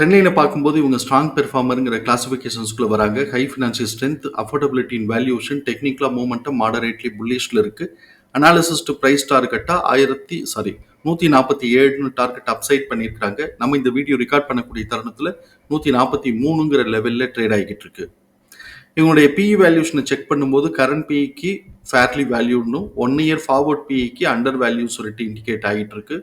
ட்ரெண்ட்லைனை பார்க்கும்போது இவங்க ஸ்ட்ராங் பெர்ஃபார்மருங்கிற கிளாசிஃபிகேஷன்ஸ்குள்ளே வராங்க. High financial strength affordability in valuation டெக்னிக்கலாக மூமெண்ட்டம் மாடரேட்லி புல்லிஷில் இருக்குது அனாலிசிஸ் டு ப்ரைஸ் டார்கெட்டாக ஆயிரத்தி சாரி நூற்றி நாற்பத்தி ஏழுன்னு டார்கெட் அப்சைட் பண்ணியிருக்காங்க நம்ம இந்த வீடியோ ரெக்கார்ட் பண்ணக்கூடிய தருணத்தில் நூற்றி நாற்பத்தி மூணுங்கிற லெவலில் ட்ரேட் ஆகிக்கிட்டு இருக்கு. இவங்களுடைய பிஇ வேல்யூஷனை செக் பண்ணும்போது கரண்ட் பிஇக்கு ஃபேர்லி வேல்யூன்னு ஒன் இயர் ஃபார்வர்ட் பிஇக்கு அண்டர் வேல்யூ சொல்லிட்டு இண்டிகேட் ஆகிட்டு இருக்கு.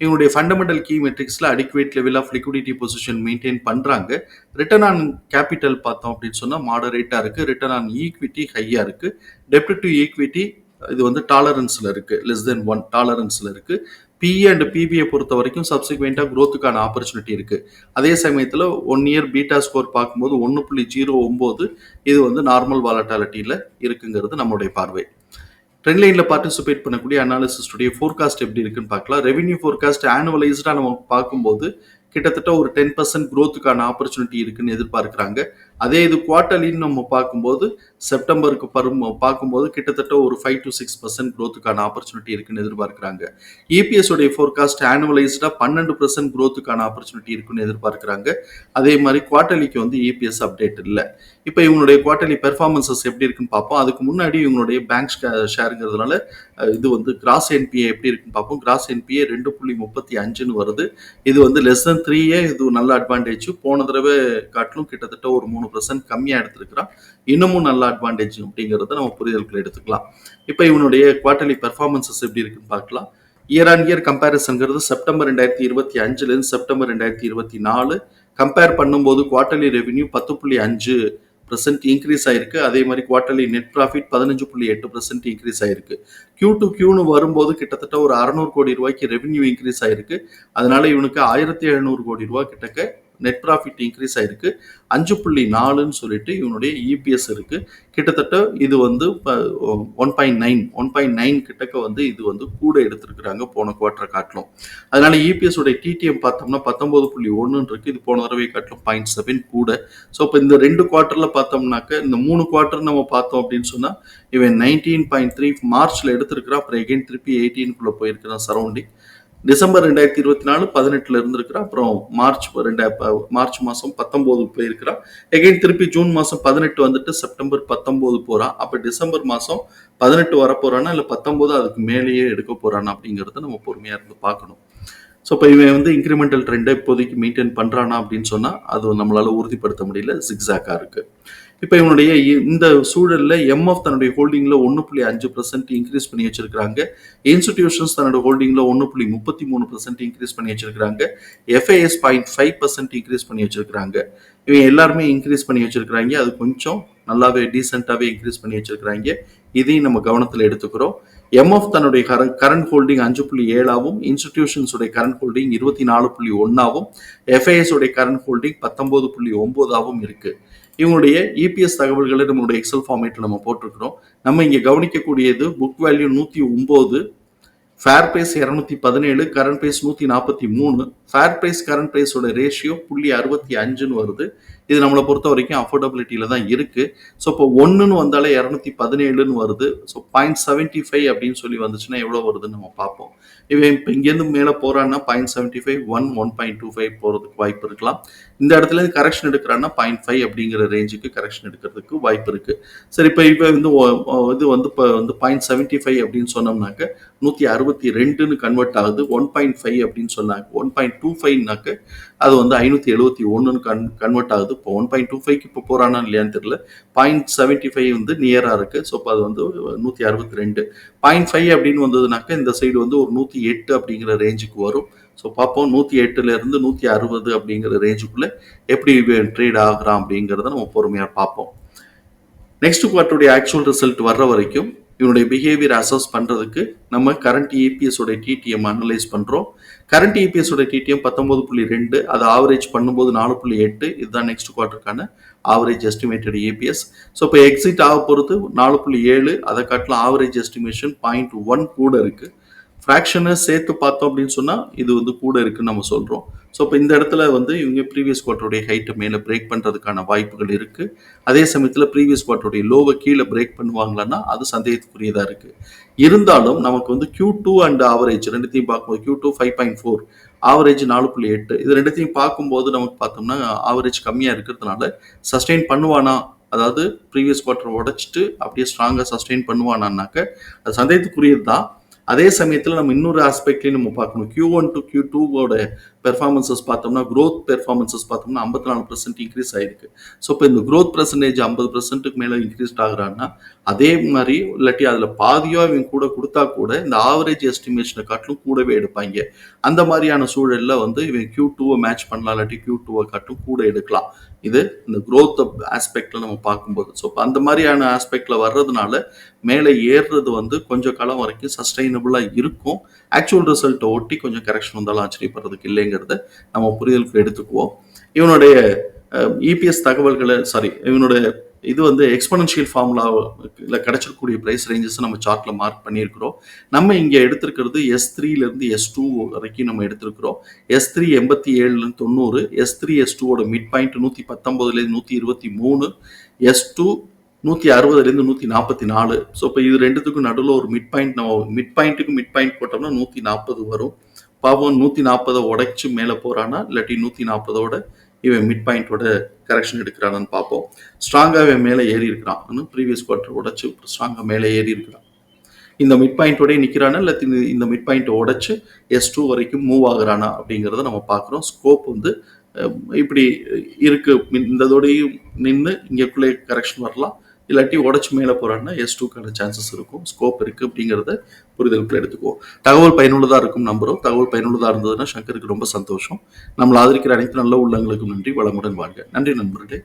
இவங்களுடைய fundamental key மெட்ரிக்ஸில் adequate level of liquidity position maintain பண்ணுறாங்க ரிட்டர்ன் ஆன் கேபிட்டல் பார்த்தோம் அப்படின்னு சொன்னால் மாடரேட்டாக இருக்குது ரிட்டர்ன் ஆன் ஈக்விட்டி ஹையாக இருக்குது டெப்ட் டு ஈக்விட்டி இது வந்து டாலரன்ஸில் இருக்குது லெஸ் தென் ஒன் டாலரன்ஸில் இருக்குது பிஇ அண்ட் பிபிஐ பொறுத்த வரைக்கும் சப்சிக்வெண்ட்டாக க்ரோத்துக்கான ஆப்பர்ச்சுனிட்டி இருக்குது அதே சமயத்தில் ஒன் இயர் பீட்டா ஸ்கோர் பார்க்கும்போது ஒன்று புள்ளி ஜீரோ ஒம்பது இது வந்து நார்மல் வாலட்டாலிட்டியில் இருக்குங்கிறது நம்மளுடைய பார்வை. ட்ரெண்ட் லைனில் பார்ட்டிசிபேட் பண்ணக்கூடிய அனாலிசிஸ்டுடைய ஃபோர்காஸ்ட் எப்படி இருக்குன்னு பார்க்கலாம். ரெவன்யூ ஃபோர்காஸ்ட் ஆனுவலைஸ்டாக நம்ம பார்க்கும்போது கிட்டத்தட்ட ஒரு டென் பர்சன்ட் க்ரோத்துக்கான ஆப்பர்ச்சுனிட்டி இருக்குன்னு எதிர்பார்க்குறாங்க. அதே இது குவார்ட்டர்லின்னு நம்ம பார்க்கும்போது செப்டம்பருக்கு பரும் பார்க்கும்போது கிட்டத்தட்ட ஒரு ஃபைவ் டு சிக்ஸ் பர்சன்ட் க்ரோத்துக்கான ஆப்பர்ச்சுனிட்டி இருக்குன்னு எதிர்பார்க்குறாங்க. இபிஎஸ் உடைய ஃபோர்காஸ்ட் ஆனுவலைஸ்டாக பன்னெண்டு பர்சன்ட் க்ரோத்துக்கான ஆப்பர்ச்சுனிட்டி இருக்குன்னு எதிர்பார்க்குறாங்க. அதே மாதிரி குவார்ட்டர்லிக்கு வந்து இபிஎஸ் அப்டேட் இல்லை. இப்போ இவங்களுடைய குவார்ட்டர்லி பெர்ஃபார்மன்சஸ் எப்படி இருக்குன்னு பார்ப்போம். அதுக்கு முன்னாடி இவங்களுடைய பேங்க் ஷேருங்கிறதுனால இது வந்து கிராஸ் என்பிஏ எப்படி இருக்குன்னு பார்ப்போம். கிராஸ் என்பிஏ ரெண்டு புள்ளி முப்பத்தி அஞ்சுன்னு வருது. இது வந்து லெஸ் தென் த்ரீயே இது நல்ல அட்வான்டேஜ் போன தடவை காட்டிலும் கிட்டத்தட்ட ஒரு மூணு பர்சன்ட் கம்மியாக எடுத்திருக்கிறான். இன்னமும் நல்ல அட்வான்டேஜ் அப்படிங்கிறத நம்ம புரிதலுக்குள்ள எடுத்துக்கலாம். இப்போ இவனுடைய குவார்டர்லி பெர்ஃபார்மன்சஸ் எப்படி இருக்குன்னு பார்க்கலாம். இயர் ஆன் இயர் கம்பேரிசன்கிறது செப்டம்பர் ரெண்டாயிரத்தி இருபத்தி அஞ்சுலேருந்து செப்டம்பர் ரெண்டாயிரத்தி இருபத்தி நாலு. கம்பேர் பண்ணும்போது குவார்டர்லி ரெவென்யூ பத்து புள்ளி அஞ்சு பர்சன்ட் இன்க்ரீஸ் ஆயிருக்கு. அதே மாதிரி குவார்டர்லி நெட் ப்ராஃபிட் பதினஞ்சு புள்ளி எட்டு பர்சன்ட் இன்க்ரீஸ் ஆயிருக்கு. கியூ டு கியூன்னு வரும்போது கிட்டத்தட்ட ஒரு அறநூறு கோடி ரூபாய்க்கு ரெவென்யூ இன்க்ரீஸ் ஆயிருக்கு. அதனால இவனுக்கு ஆயிரத்தி எழுநூறு கோடி ரூபாய் கிட்டக்க நெட் ப்ராஃபிட் இன்க்ரீஸ் ஆயிருக்கு. அஞ்சு புள்ளி நாலுன்னு சொல்லிட்டு இவனுடைய இபிஎஸ் இருக்கு. கிட்டத்தட்ட இது வந்து one point nine one point nine கிட்டக்க வந்து இது வந்து கூட எடுத்திருக்கிறாங்க போன குவார்டரை காட்டிலும். அதனால இபிஎஸ் உடைய டிடிஎம் பார்த்தோம்னா பத்தொன்பது புள்ளி ஒன்றுன்னு இருக்கு. இது போன தடவை காட்டிலும் பாயிண்ட் செவன் கூட. ஸோ இப்போ இந்த ரெண்டு குவார்ட்டரில் பார்த்தோம்னாக்க இந்த மூணு குவார்ட்டர் நம்ம பார்த்தோம் அப்படின்னு சொன்னா இவன் நைன்டீன் பாயிண்ட் த்ரீ மார்ச்ல எடுத்திருக்கிறான் அப்புறம் எகைன் திருப்பி எயிட்டீனுக்குள்ள போயிருக்கிறான் சரௌண்டிங் டிசம்பர் ரெண்டாயிரத்தி இருபத்தி நாலு பதினெட்டுல இருந்திருக்கிறா. அப்புறம் மார்ச் ரெண்டாயிரம் மார்ச் மாசம் பத்தொன்பது போயிருக்கிறான் எகைன் திருப்பி ஜூன் மாசம் பதினெட்டு வந்துட்டு செப்டம்பர் பத்தொன்பது போறான் அப்ப டிசம்பர் மாசம் பதினெட்டு வர போறானா இல்ல பத்தொன்பது அதுக்கு மேலேயே எடுக்க போறானா அப்படிங்கறத நம்ம பொறுமையா இருந்து பார்க்கணும். ஸோ இப்போ இவன் வந்து இன்க்ரிமெண்டல் ட்ரெண்டை இப்போதைக்கு மெயின்டைன் பண்ணுறானா அப்படின்னு சொன்னால் அது நம்மளால உறுதிப்படுத்த முடியல சிக்ஸாக்காக இருக்குது இப்போ இவனுடைய இந்த சூழலில் எம்எஃப் தன்னுடைய ஹோல்டிங்கில் ஒன்று புள்ளி அஞ்சு பர்சன்ட் இன்க்ரீஸ் பண்ணி வச்சிருக்காங்க இன்ஸ்டிடியூஷன்ஸ் தன்னோட ஹோல்டிங்கில் ஒன்று புள்ளி முப்பத்தி மூணு பர்சன்ட் இன்க்ரீஸ் பண்ணி வச்சிருக்காங்க FIS point five percent increase பண்ணி வச்சிருக்காங்க இவன் எல்லாருமே இன்க்ரீஸ் பண்ணி வச்சிருக்கிறாங்க. அது கொஞ்சம் நல்லாவே டீசெண்டாகவே இன்க்ரீஸ் பண்ணி வச்சிருக்கிறாங்க. இதையும் நம்ம கவனத்தில் எடுத்துக்கிறோம். எம்எஃப் தன்னுடைய கரண்ட் ஹோல்டிங் அஞ்சு புள்ளி ஏழாவும் இன்ஸ்டிடியூஷன்ஸுடைய கரண்ட் ஹோல்டிங் இருபத்தி நாலு புள்ளி ஒன்றாவும் எஃப்ஐஎஸ் உடைய கரண்ட் ஹோல்டிங் பத்தொம்போது புள்ளி ஒம்போதாகவும் இருக்குது இவங்களுடைய இபிஎஸ் தகவல்களை நம்மளுடைய எக்ஸல் ஃபார்மேட்டில் நம்ம போட்டிருக்கிறோம். நம்ம இங்கே கவனிக்கக்கூடியது புக் வேல்யூ நூற்றி ஒம்பது ஃபேர் ப்ரைஸ் இரநூத்தி பதினேழு கரண்ட் ப்ரைஸ் நூற்றி நாற்பத்தி மூணு ஃபேர் ப்ரைஸ் கரண்ட் ப்ரைஸோட ரேஷியோ புள்ளி அறுபத்தி அஞ்சுன்னு வருது. இது நம்மளை பொறுத்த வரைக்கும் அஃபோர்டபிலிட்டியில தான் இருக்கு. ஸோ இப்போ ஒன்றுன்னு வந்தாலே இரநூத்தி பதினேழுன்னு வருது. ஸோ பாயிண்ட் செவன்டி ஃபைவ் அப்படின்னு சொல்லி வந்துச்சுன்னா எவ்வளோ வருதுன்னு நம்ம பார்ப்போம். இவன் இப்போ இங்கேருந்து மேலே போறான்னா point seventy five one one point two five போகிறதுக்கு வாய்ப்பு இருக்கலாம். இந்த இடத்துல இருந்து கரெக்ஷன் எடுக்கிறான்னா பாயிண்ட் ஃபைவ் அப்படிங்கிற ரேஞ்சுக்கு கரெக்ஷன் எடுக்கிறதுக்கு வாய்ப்பு இருக்கு. சரி இப்போ இப்போ வந்து இது வந்து இப்போ வந்து பாயிண்ட் செவன்டி ஃபைவ் அப்படின்னு சொன்னோம்னாக்க நூற்றி அறுபத்தி ரெண்டுன்னு கன்வெர்ட் ஆகுது. ஒன் பாயிண்ட் ஃபைவ் அப்படின்னு சொன்னாங்க. ஒன் பாயிண்ட் டூ ஃபைவ்னாக்க அது வந்து ஐநூற்றி எழுபத்தி ஒன்றுன்னு கன் கன்வெர்ட் ஆகுது. இப்போ ஒன் பாயிண்ட் டூ ஃபைவ்க்கு இப்போ போகிறானா இல்லையான்னு தெரியல. பாயிண்ட் செவன்ட்டி ஃபைவ் வந்து நியராக இருக்குது ஸோ இப்போ அது வந்து நூற்றி அறுபத்தி ரெண்டு. பாயிண்ட் ஃபைவ் அப்படின்னு வந்ததுனாக்க இந்த சைடு வந்து ஒரு நூற்றி எட்டு அப்படிங்கிற ரேஞ்சுக்கு வரும். ஸோ பார்ப்போம். நூற்றி எட்டுலேருந்து நூற்றி அறுபது அப்படிங்கிற ரேஞ்சுக்குள்ளே எப்படி ட்ரேட் ஆகுறான் அப்படிங்கிறத நம்ம பொறுமையாக பார்ப்போம். நெக்ஸ்ட் குவார்ட்டருடைய ஆக்சுவல் ரிசல்ட் வர்ற வரைக்கும் இவனுடைய பிஹேவியர் அசஸ் பண்ணுறதுக்கு நம்ம கரண்ட் இபிஎஸ் உடைய டிடிஎம் அனலைஸ் பண்ணுறோம் கரண்ட் இபிஎஸ் உடைய டிடிஎம் பத்தொம்போது புள்ளி ரெண்டு அதை ஆவரேஜ் பண்ணும்போது நாலு புள்ளி எட்டு இதுதான் நெக்ஸ்ட் குவார்ட்டருக்கான ஆவரேஜ் எஸ்டிமேட்டட் ஏபிஎஸ் ஸோ இப்போ எக்ஸிட் ஆக பொறுத்து நாலு புள்ளி ஏழு அதை காட்டிலும் ஆவரேஜ் எஸ்டிமேஷன் பாயிண்ட் ஒன் கூட இருக்குது ஃப்ராக்ஷனை சேர்த்து பார்த்தோம் அப்படின்னு சொன்னால் இது வந்து கூட இருக்குன்னு நம்ம சொல்கிறோம் ஸோ இப்போ இந்த இடத்துல வந்து இவங்க ப்ரீவியஸ் குவார்ட்டருடைய ஹைட்டை மேலே பிரேக் பண்ணுறதுக்கான வாய்ப்புகள் இருக்குது அதே சமயத்தில் ப்ரீவியஸ் குவார்ட்டருடைய லோவை கீழே பிரேக் பண்ணுவாங்களான்னா அது சந்தேகத்துக்குரியதாக இருக்குது இருந்தாலும் நமக்கு வந்து கியூ டூ அண்ட் ஆவரேஜ் ரெண்டுத்தையும் பார்க்கும்போது Q two five point four average நாலு புள்ளி எட்டு இது ரெண்டுத்தையும் பார்க்கும்போது நமக்கு பார்த்தோம்னா ஆவரேஜ் கம்மியாக இருக்கிறதுனால சஸ்டெயின் பண்ணுவானா? அதாவது ப்ரீவியஸ் குவார்ட்டர் உடைச்சிட்டு அப்படியே ஸ்ட்ராங்காக சஸ்டெயின் பண்ணுவானான்னாக்க அது சந்தேகத்துக்குரியது தான் அதே சமயத்தில் நம்ம இன்னொரு ஆஸ்பெக்ட்லையும் நம்ம பார்க்கணும். கியூ ஒன் டு கியூ டூவோட பெர்ஃபார்மன்சஸ் பார்த்தோம்னா க்ரோத் பெர்ஃபார்மன்சஸ் பார்த்தோம்னா ஐம்பத்தி நாலு பர்சன்ட் இன்க்ரீஸ் ஆயிருக்கு. ஸோ இப்போ இந்த க்ரோத் பர்சன்டேஜ் ஐம்பது பர்சன்ட்டுக்கு மேலே இன்க்ரீஸ் ஆகுறான்னா அதே மாதிரி இல்லாட்டி அதில் பாதியோ இவங்க கூட கொடுத்தா கூட இந்த ஆவரேஜ் எஸ்டிமேஷனை காட்டிலும் கூடவே எடுப்பாங்க. அந்த மாதிரியான சூழலில் வந்து இவன் கியூ டூவை மேட்ச் பண்ணலாம் இல்லாட்டி கியூ டூவை காட்டும் கூட எடுக்கலாம். இது இந்த growth ஆஸ்பெக்டில் நம்ம பார்க்கும்போது. ஸோ அந்த மாதிரியான ஆஸ்பெக்டில் வர்றதுனால மேலே ஏறுறது வந்து கொஞ்சம் காலம் வரைக்கும் சஸ்டைனபிளாக இருக்கும். ஆக்சுவல் ரிசல்ட்டை ஒட்டி கொஞ்சம் கரெக்ஷன் வந்தாலும் ஆச்சரியப்படுறதுக்கு இல்லைங்கிறத நம்ம புரிதலுக்கு எடுத்துக்குவோம். இவனுடைய இபிஎஸ் தகவல்களை சாரி இவனுடைய இது வந்து எக்ஸ்பனன்ஷியல் ஃபார்முலாவில் கிடைச்சிருக்கக்கூடிய ப்ரைஸ் ரேஞ்சஸ் நம்ம சார்ட்டில் மார்க் பண்ணியிருக்கிறோம். நம்ம இங்கே எடுத்திருக்கிறது எஸ் த்ரீலேருந்து எஸ் டூ வரைக்கும் நம்ம எடுத்திருக்கிறோம். எஸ் த்ரீ எண்பத்தி ஏழுலேருந்து தொண்ணூறு எஸ் த்ரீ எஸ் டூவோட மிட் பாயிண்ட் நூற்றி பத்தொம்போதுலேருந்து நூற்றி இருபத்தி மூணு எஸ் டூ நூற்றி அறுபதுலேருந்து நூற்றி நாற்பத்தி நாலு. ஸோ இப்போ இது ரெண்டுத்துக்கும் நடுவில் ஒரு மிட் பாயிண்ட் நம்ம மிட் பாயிண்ட்டுக்கு மிட் பாயிண்ட் போட்டோம்னா நூற்றி நாற்பது வரும். பாவம் நூற்றி நாற்பதை உடைச்சு மேலே போகிறான்னா இல்லாட்டி நூற்றி நாற்பதோட இவன் மிட் பாயிண்டோட கரெக்ஷன் எடுக்கிறானான்னு பார்ப்போம். ஸ்ட்ராங்காக இவன் மேலே ஏறி இருக்கிறான். ப்ரீவியஸ் குவார்டர் உடைச்சு ஸ்ட்ராங்காக மேலே ஏறி இருக்கிறான். இந்த மிட் பாயிண்டோடய நிற்கிறானா இல்லை இந்த மிட் பாயிண்ட்டை உடைச்சு எஸ் டூ வரைக்கும் மூவ் ஆகுறானா? அப்படிங்கிறத நம்ம பார்க்குறோம். ஸ்கோப் வந்து இப்படி இருக்கு. இந்ததோடையும் நின்று இங்கேக்குள்ளே கரெக்ஷன் வரலாம். இல்லாட்டி உடச்சி மேலே போகிறான்னா எஸ் டூக்கான சான்சஸ் இருக்கும். ஸ்கோப் இருக்குது அப்படிங்கிறத புரிதலுக்குள்ள எடுத்துக்குவோம் தகவல் பயனுள்ளதாக இருக்கும் நம்புகிறோம் தகவல் பயனுள்ளதாக இருந்ததுன்னா சங்கருக்கு ரொம்ப சந்தோஷம். நம்மளை ஆதரிக்கிற அனைத்து நல்ல உள்ளங்களுக்கும் நன்றி. வளமுடன் வாழ்க. நன்றி நண்பர்களே.